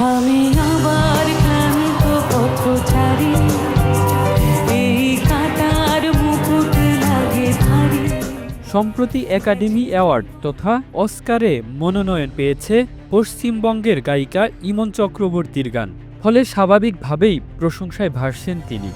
আমি আবার ক্লান্ত পথচারী। সম্প্রতি একাডেমি অ্যাওয়ার্ড তথা অস্কারে মনোনয়ন পেয়েছে পশ্চিমবঙ্গের গায়িকা ইমন চক্রবর্তীর গান। ফলে স্বাভাবিকভাবেই প্রশংসায় ভাসছেন তিনি।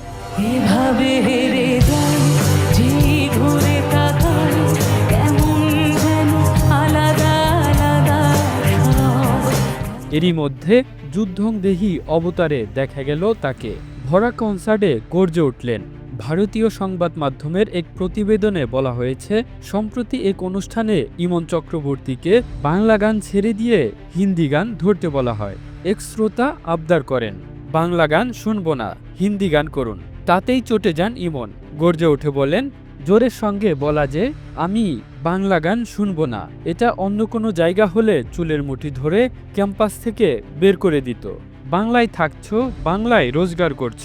এরই মধ্যে যুদ্ধংদেহী অবতারে দেখা গেল তাকে। ভরা কনসার্টে গর্জে উঠলেন। ভারতীয় সংবাদ মাধ্যমের এক প্রতিবেদনে বলা হয়েছে, সম্প্রতি এক অনুষ্ঠানে ইমন চক্রবর্তীকে বাংলা গান ছেড়ে দিয়ে হিন্দি গান ধরতে বলা হয়। এক শ্রোতা আবদার করেন, বাংলা গান শুনব না, হিন্দি গান করুন। তাতেই চটে যান ইমন। গর্জে উঠে বলেন জোরের সঙ্গে বলা যে, আমি বাংলা গান শুনব না। এটা অন্য কোনো জায়গা হলে চুলের মুঠি ধরে ক্যাম্পাস থেকে বের করে দিত। বাংলায় থাকছো, বাংলায় রোজগার করছ।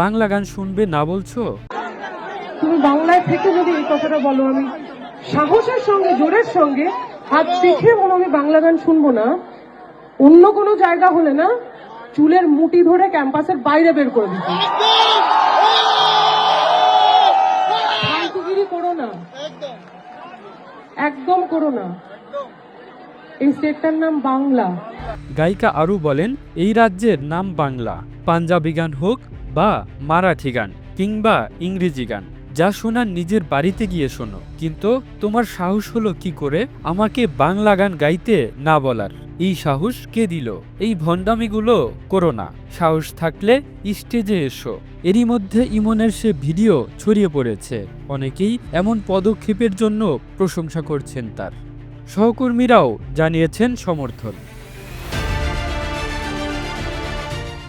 বাংলা গান শুনবে না বলছো? তুমি বাংলায় থেকে যদি এই কথাটা বলো, আমি সাহসের সঙ্গে, জোরের সঙ্গে, হাত পিঠে বলো আমি বাংলা গান শুনব না। অন্য কোনো জায়গা হলে না, চুলের মুটি ধরে ক্যাম্পাসের বাইরে বের করে দিত। একদম করো না। এই স্টেটটার নাম বাংলা। গায়িকা আরু বলেন, এই রাজ্যের নাম বাংলা। পাঞ্জাবি গান হোক বা মারাঠি গান কিংবা ইংরেজি গান। যা শোনার নিজের বাড়িতে গিয়ে শোনো। কিন্তু তোমার সাহস হলো কি করে? আমাকে বাংলা গান গাইতে না বলার। এই সাহস কে দিল? এই ভণ্ডামিগুলো করো না। সাহস থাকলে স্টেজে এসো। এরই মধ্যে ইমনের সে ভিডিও ছড়িয়ে পড়েছে। অনেকেই এমন পদক্ষেপের জন্য প্রশংসা করছেন তার। সহকর্মীরাও জানিয়েছেন সমর্থন।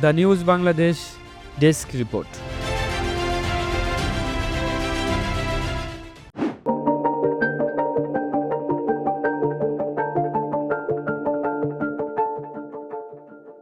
The news Bangladesh desk report.